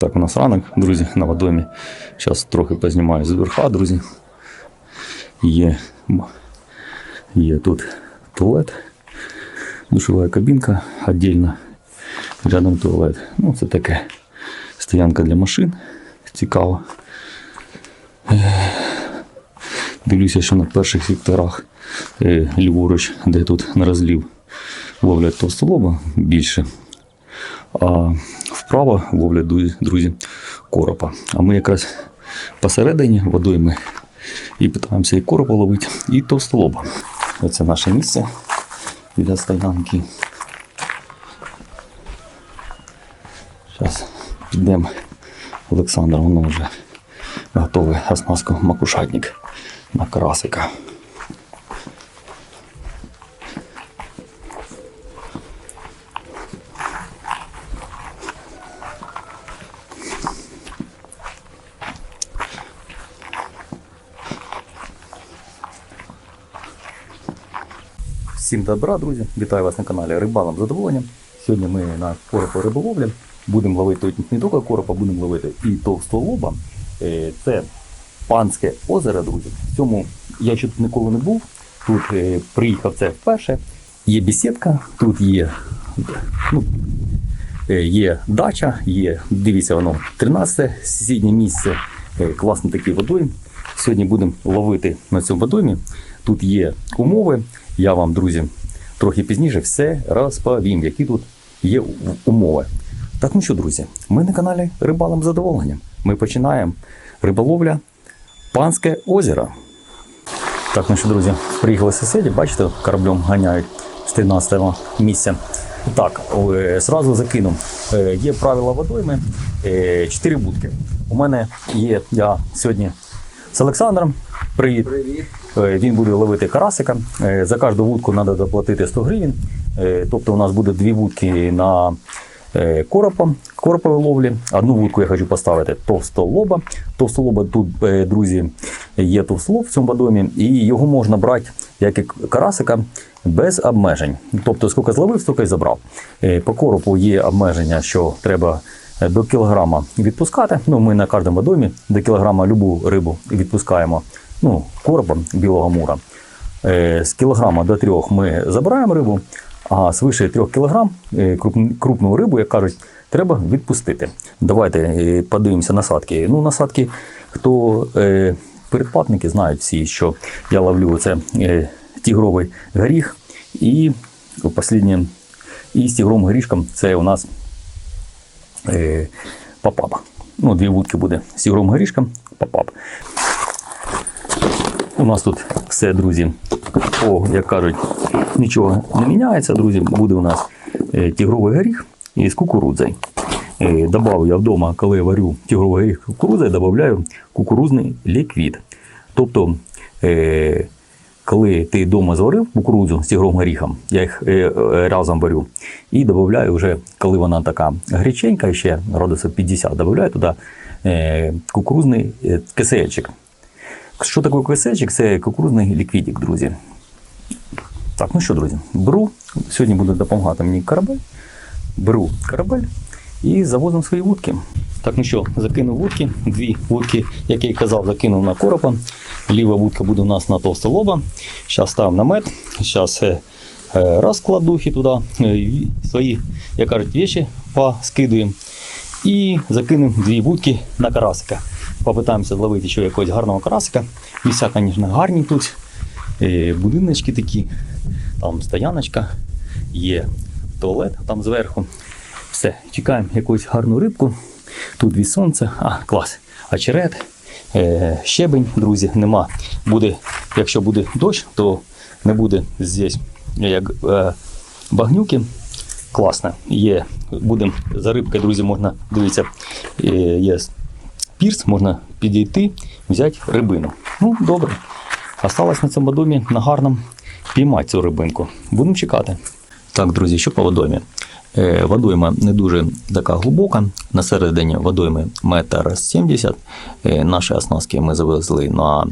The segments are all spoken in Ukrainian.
Так, у нас ранок, друзі, на водомі. Зараз трохи познімаю з верха, друзі. Є, є тут туалет, душова кабінка віддільно. Рядом туалет. Ну, це таке стоянка для машин. Цікаво. Дивлюся, що на перших секторах е, ліворуч, де тут на розлів, ловлять товстолоба більше. А вправо ловлять друзі- коропа. А ми якраз посередині водойми і питаємося і коропа ловити, і товстолоба. Оце наше місце біля стоянки. Зараз підемо Олександр, воно вже готовий оснастку макушатник на карасика. Всім добра, друзі! Вітаю вас на каналі Рибалом задоволенням. Сьогодні ми на коропа риболовлі. Будемо ловити не тільки коропа, будемо ловити і товстолоба. Е, Це панське озеро, друзі. В цьому я ще тут ніколи не був. Тут е, приїхав це вперше. Є бесідка, тут є, ну, е, є дача, є, дивіться, воно 13 сусіднє місце, класний такий водойм. Сьогодні будемо ловити на цьому водоймі. Тут є умови. Я вам, друзі, трохи пізніше все розповім, які тут є умови. Так, ну що, друзі, ми на каналі Рибалом з задоволенням. Ми починаємо риболовля Панське озеро. Так, ну що, друзі, приїхали сусіди, бачите, кораблем ганяють з 13 місця. Так, е, зразу закину. Е, Є правила водойми, 4 будки. У мене є, я сьогодні з Олександром. Привіт. Е, Він буде ловити карасика. Е, За кожну вудку треба доплатити 100 гривень. Е, Тобто у нас буде дві вудки на коропа, коропові ловлі. Одну вудку я хочу поставити товстолоба. Товстолоба тут, друзі, є товстолоб в цьому водомі, і його можна брати як і карасика без обмежень. Тобто, скільки зловив, стільки й забрав. По коропу є обмеження, що треба до кілограма відпускати. Ну, ми на кожному водомі до кілограма любу рибу відпускаємо. Ну, коропа білого мура. Е, З кілограма до трьох ми забираємо рибу, а свише трьох кілограм е, круп- крупну рибу, як кажуть, треба відпустити. Давайте е, подивимося насадки. Ну, насадки, хто передплатники знають всі, що я ловлю це тігровий горіх і останнє і з тігровим горішком це у нас папап. Ну, дві вудки буде з тігровим горішком, папап. У нас тут все, друзі. О, як кажуть, нічого не міняється, друзі. Буде у нас е, тігровий горіх із кукурудзою. Е, Добавив я вдома, коли я варю тігровий горіх кукурудзою, додаю кукурудзний ліквід. Тобто, е, коли ти вдома зварив кукурудзу з тігровим горіхом, я їх разом варю, і додаю вже, коли вона така гаряченька, ще градусів 50, додаю туди кукурудзний кисельчик. Що таке кисельчик? Це кукурудзний ліквідик, друзі. Так, ну що, друзі, беру. Сьогодні буде допомагати мені корабель. Беру корабель і завозимо свої вудки. Так, ну що, закинув вудки. Дві вудки, як я й казав, закинув на коропа. Ліва вудка буде у нас на товстолоба. Зараз ставимо намет. Зараз е, е, розкладу і туди е, свої, як кажуть, віші поскидуємо. І закинемо дві вудки на карасика. Попитаємося зловити ще якогось гарного карасика. Місця, звісно, гарні тут. Е, Будиночки такі, там стояночка, є туалет там зверху. Все, чекаємо якусь гарну рибку. Тут від сонця. А, клас. Очерет, е, щебень, друзі, нема. Буде, якщо буде дощ, то не буде здесь як е, багнюки. Класно. Є, будемо за рибкою, друзі, можна дивіться, е, є пірс, можна підійти, взяти рибину. Ну, добре. Осталось на цьому домі на гарному піймати цю рибинку. Будемо чекати. Так, друзі, що по водоймі? Е, Водойма не дуже така глибока. На середині водойми метр сімдесят. Е, Наші оснастки ми завезли на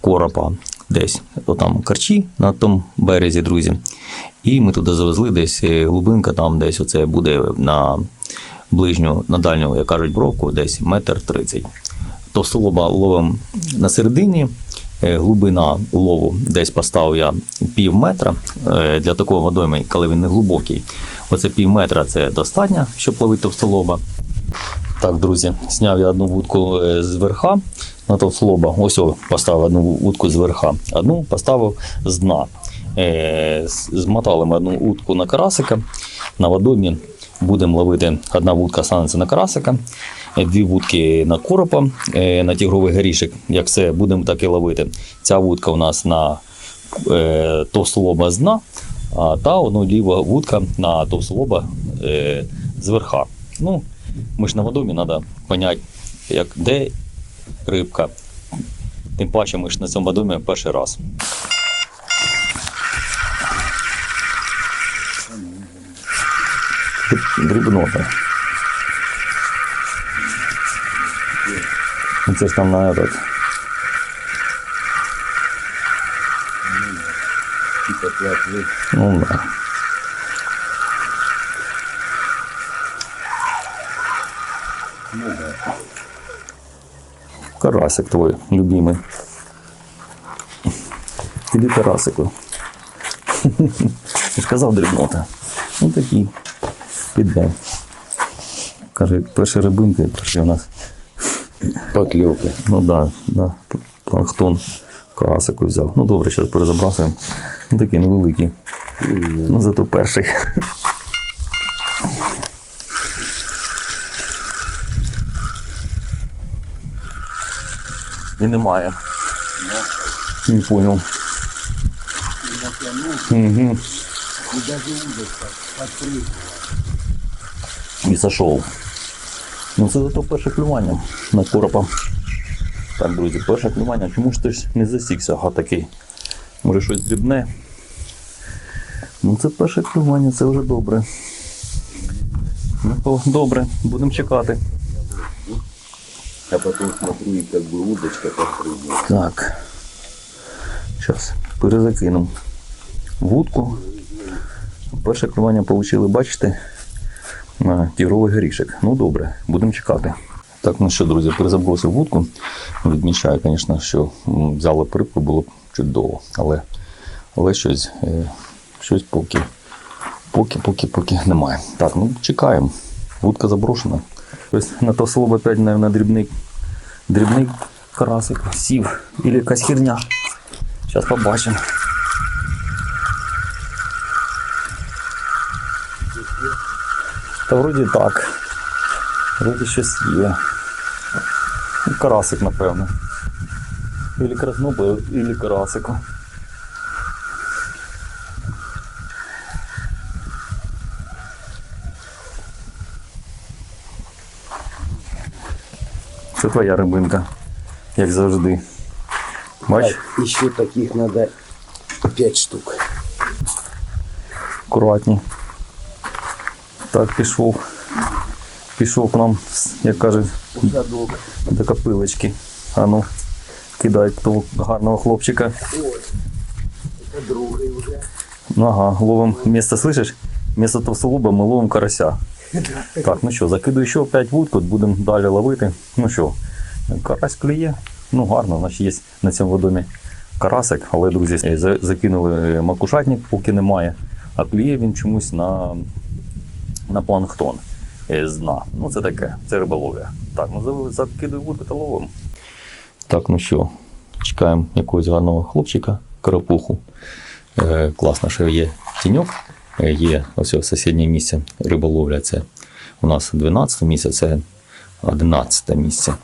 коропа десь там карчі на тому березі, друзі. І ми туди завезли десь е, глибинка, там десь оце буде на ближню на дальню, як кажуть, бровку, десь метр тридцять. Товстолоба ловимо на середині. Е, Глибина лову десь поставив я пів метра Е, для такого водойми, коли він не глибокий. Оце пів метра це достатньо, щоб ловити товстолоба. Так, друзі, зняв я одну вудку е, з верха на товстолоба. Ось поставив одну вудку з верха, одну поставив з дна. Змотали ми одну вудку на карасика. На водоймі будемо ловити. Одна вудка станеться на карасика, дві вудки на коропа, е, на тігровий горішек. Як все, будемо так і ловити. Ця вудка у нас на е, товстолоба з а та одноліва вудка на товстолоба е, з верха. Ну, ми ж на водомі треба поняти, як, де рибка. Тим паче ми ж на цьому водомі перший раз. Дрібнота. Ну, Це ж там на этот. Ну да. Карасик твой любимый. Іди карасику. Казав дрібнота. Ну такий. Піде. Каже, перші рибинки прийшли у нас. Поклевка. Ну да, да. Планктон карасику взяв. Ну добре, зараз перезабрасуємо. Ну такий невеликий. Ну зато перший. І немає. Не понял. Угу. І зайшов. Ну це зато перше клювання на коропа. Так, друзі, перше клювання. Чому ж ти ж не засікся, га такий? Може щось дрібне? Ну це перше клювання, це вже добре. Ну, то добре, будемо чекати. А потом смотрю, и как бы удочка подпрыгнула. Так. Зараз перезакинемо вудку. Перше клювання отримали, бачите, на тігровий горішок. Ну добре, будемо чекати. Так, ну що, друзі, перезабросив вудку. Відмічаю, звісно, що взяли припку, було б чудово. Але, але щось, е, щось поки, поки, поки, поки немає. Так, ну чекаємо. Вудка заброшена. Ось на то слово опять, на дрібний дрібний карасик сів. Или якась херня. Зараз побачимо. Вроді так. Вроді щось є. Ну, Карасик, напевно. Или краснопа, или карасику. Це твоя рибинка, як завжди. Бач, Так, еще таких надо пять штук. акуратні. Так, пішов. Пішов к нам, як кажуть, до копилочки. А ну, кидай того гарного хлопчика. Это другой уже. Ну ага, ловим вместо, слышиш? Вместо товстолуба ми ловимо карася. Так, ну що, закидую ще 5 вудку, будемо далі ловити. Ну що, карась клює. Ну гарно, значить є на цьому водомі карасик, але, друзі, закинули макушатник, поки немає, а клює він чомусь на, на планктон е, з дна. Ну це таке, це риболовля. Так, ну за- закидую вудку та ловимо. Так, ну що, чекаємо якогось гарного хлопчика, карапуху. Е, класно, що є тіньок. Е, Є ось ось сусіднє місце риболовля. Це у нас 12 місце, це 11 місце.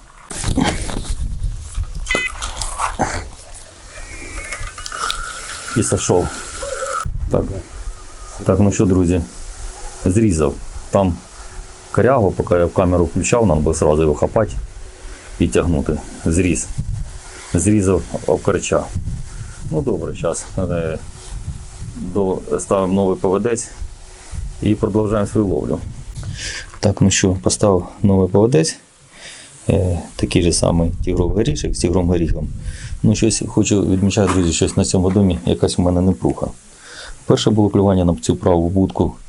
І сошов. Так. так, ну що, друзі, зрізав. Там коряго, поки я в камеру включав, нам би одразу його хапати і тягнути. Зріз. Зрізав окорча. Ну добре, зараз ставимо новий поведець і продовжуємо свою ловлю. Так, ну що, поставив новий поведець. Е, такий же самий тігровий горішок з тігром горіхом. Ну, щось хочу відмічати, друзі, щось на цьому домі, якась у мене непруха. Перше було клювання на цю праву будку, е,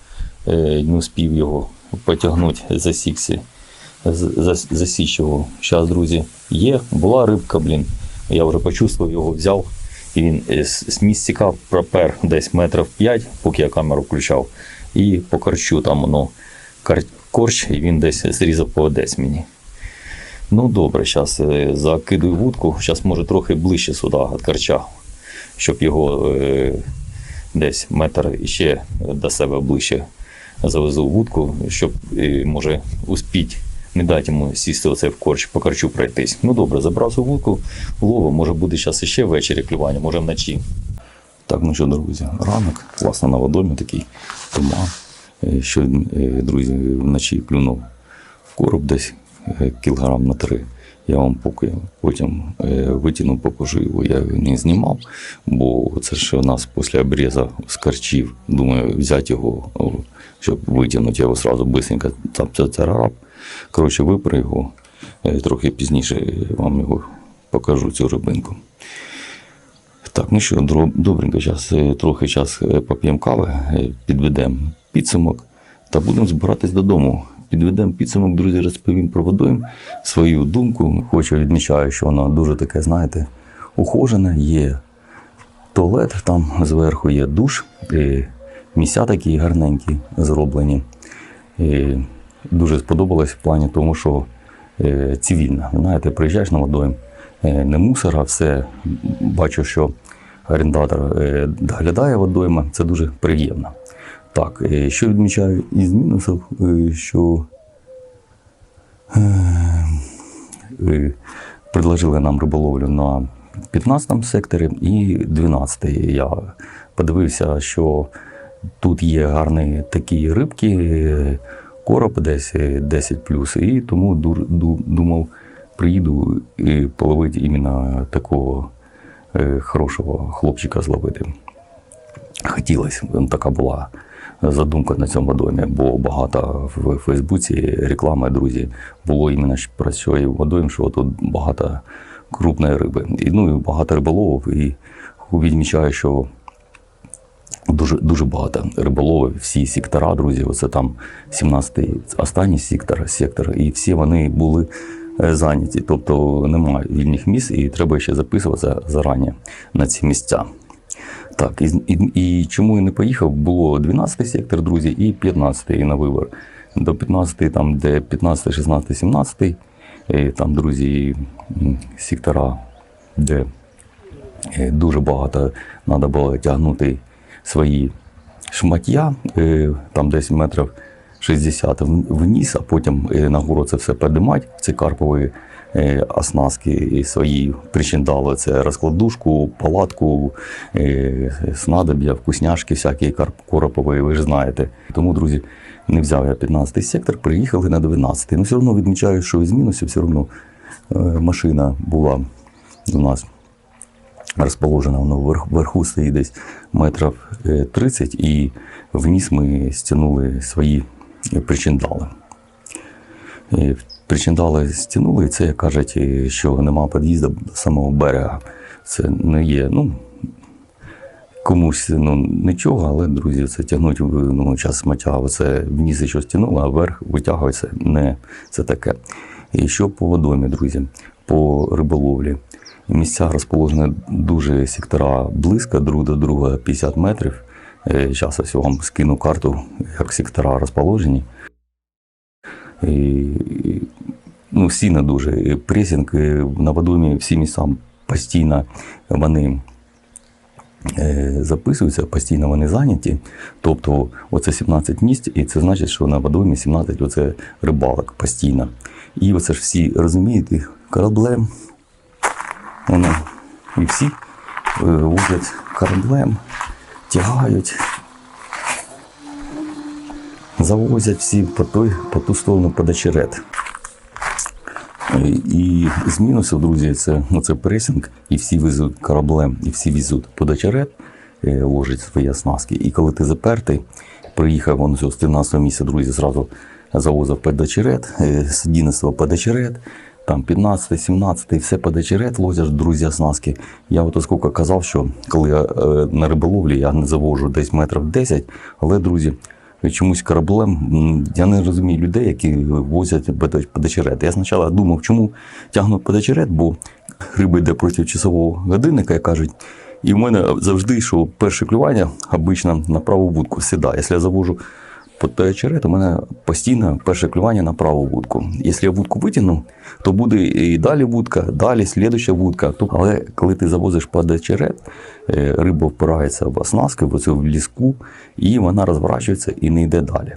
не успів його потягнути засікси. Зас- Засіч його. Зараз, друзі, є. Була рибка, блін. Я вже почувствував його, взяв. І він е, з містика пропер десь метрів 5, поки я камеру включав. І по корчу там воно кар- корч, і він десь зрізав по Одесь мені. Ну добре, зараз закидую вудку. Зараз може трохи ближче сюди від карча, щоб його е, десь метр ще до себе ближче завезу в вудку, щоб е, може успіть не дати йому сісти оце в корч, по корчу пройтись. Ну добре, забрав цю вудку, ловив, може буде зараз ще ввечері клювання, може вночі. Так, ну що, друзі, ранок, класно на водомі такий туман. Е, Що, е, друзі, вночі клюнув в короб десь кілограм на три. Я вам поки потім е, витягнув, покажу його. Я його не знімав, бо це ж у нас після обріза з карчів. Думаю, взяти його, щоб витягнути його сразу бисенько. Там це. Коротше, випри його. Е, Трохи пізніше вам його покажу, цю рибинку. Так, ну що, добренько, зараз трохи час е, поп'ємо кави, е, підведемо підсумок та будемо збиратись додому. Підведемо підсумок, друзі, розповім про водойм свою думку. Хочу відмічаю, що воно дуже таке, знаєте, ухожене. Є туалет, там зверху є душ, і місця такі гарненькі зроблені. І дуже сподобалось в плані тому, що е, цивільна. Знаєте, приїжджаєш на водойм, е, не мусора, все. Бачу, що орендатор е, доглядає водойми, це дуже приємно. Так, е, що відмічаю із мінусів, е, що е, предложили нам риболовлю на 15 секторі і 12 Я подивився, що тут є гарні такі рибки, короб десь е, 10 і тому думав, приїду і половити іменно такого хорошого хлопчика зловити. Хотілося, така була задумка на цьому домі, бо багато в Фейсбуці реклами, друзі, було іменно про цей водойм, що тут багато крупної риби. І, ну, і багато риболовів, і відмічаю, що дуже, дуже багато риболовів, всі сектора, друзі, оце там 17-й останній сектор, сектор, і всі вони були е, зайняті. Тобто немає вільних місць, і треба ще записуватися зарані на ці місця. Так, і, і, і чому я не поїхав? Було 12-й сектор, друзі, і 15-й на вибор. До 15, там, де 15, 16, 17, е, там, друзі, сектора, де е, дуже багато треба було тягнути свої шмаття, е, там десь метрів 60 в- вниз, а потім е, нагору це все піднімати, ці карпові оснастки і свої причиндали. Це розкладушку, палатку, е, снадоб'я, вкусняшки, всякі коропові, ви ж знаєте. Тому, друзі, не взяв я 15 сектор, приїхали на 12. Ну, все одно відмічаю, що із мінусів все одно е, машина була у нас розположена воно вверху стоїть десь метрів е, 30, і вниз ми стягнули свої е, причиндали. Е, Причиндали стягнули, і це як кажуть, е, що нема під'їзду до самого берега. Це не є. Ну, комусь ну, нічого, але, друзі, це тягнуть ну, час смаття, оце вниз і щось тягнуло, а вверх витягується. Не це таке. І що по водомі, друзі, по риболовлі. Місця розположені дуже сектора близько, друг до друга 50 метрів. Зараз ось вам скину карту, як сектора розположені. І, ну, не дуже. Пресінг на водомі всі місця постійно вони е, записуються, постійно вони зайняті. Тобто оце 17 місць, і це значить, що на водоймі 17 оце рибалок постійно. І оце ж всі розумієте, кораблем. Воно і всі е, возять кораблем, тягають, завозять всі по, той, по ту сторону під очерет. Е, І з мінусів, друзі, це, ну, це пресинг, і всі везуть кораблем, і всі везуть під очерет, е, ложать свої оснастки. І коли ти запертий, приїхав он з 13 місця, друзі, зразу завозив під очерет, е, з 11 під очерет, там 15, 17, все під очерет возять, друзі, оснастки. Я от скільки казав, що коли я е, на риболовлі, я не завожу десь метрів 10, але, друзі, чомусь кораблем. Я не розумію людей, які возять подачерет. Я спочатку думав, чому тягнуть подачерет, бо риба йде проти часового годинника, як кажуть. І в мене завжди що перше клювання обично на праву вудку сідає. Якщо я завожу під черед, у мене постійно перше клювання на праву вудку. Якщо я вудку витягну, то буде і далі вудка, далі слідуща вудка. Але коли ти завозиш під е, риба впирається в оснастки, в оцю в ліску, і вона розворачується і не йде далі.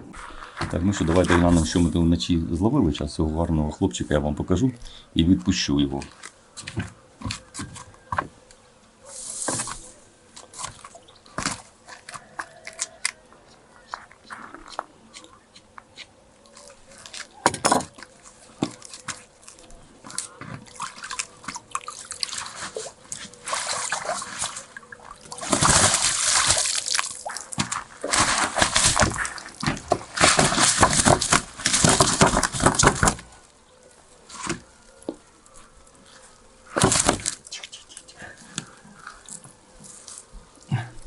Так, ну що, давайте глянемо, що ми тут вночі зловили. Час цього гарного хлопчика я вам покажу і відпущу його.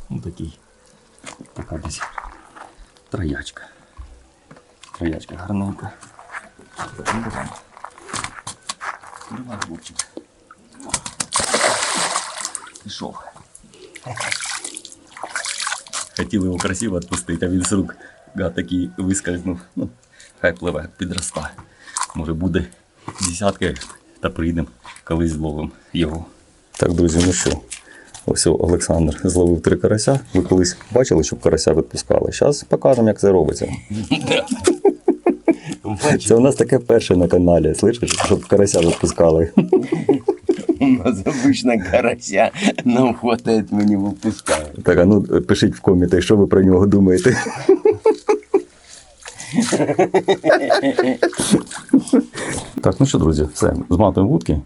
Ну, такий. Така десь троячка. Троячка гарненька. Ну, давай. Давай. Пішов. Хотіли його красиво відпустити, а він з рук гад такий вискользнув. Ну, хай пливе, підростає. Може буде десятки, та прийдемо, колись зловимо його. Так, друзі, ну що? Ось Олександр зловив три карася. Ви колись бачили, щоб карася відпускали. Зараз покажемо, як це робиться. Це у нас таке перше на каналі, слышиш, щоб карася відпускали. У нас обычно карася нам хватает, мы не выпускаем. Так, а ну пишіть в коменти, що ви про нього думаєте. так, ну що, друзі, все. Зматуємо вудки.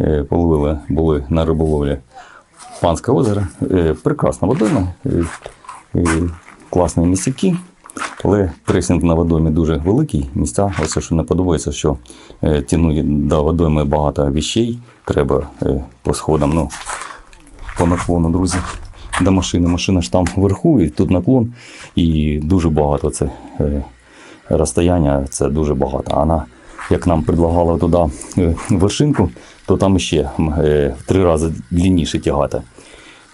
Е, Половили, були на риболовлі Панське озеро. Е, Прекрасна водойма, е, е, класні місцяки. Але пресінг на водоймі дуже великий. Місця, ось що не подобається, що е, тянуть до водойми багато віщей. Треба е, по сходам. Ну, по наклону, друзі, до машини. Машина ж там вверху, і тут наклон, і дуже багато це е, розстояння, це дуже багато. А як нам предлагали туди е, вершинку, то там ще е, в три рази длинніше тягати.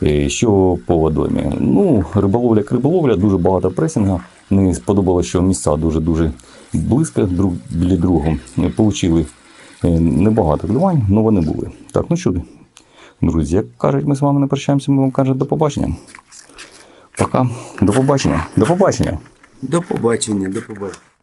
Е, Що по водоймі? Ну, риболовля як риболовля, дуже багато пресінга. Мені сподобалося, що місця дуже-дуже близько друг біля другого. Получили е, небагато клювань, але вони були. Так, ну що, друзі, як кажуть, ми з вами не прощаємося, ми вам кажемо до побачення. Пока, до побачення, до побачення. До побачення, до побачення.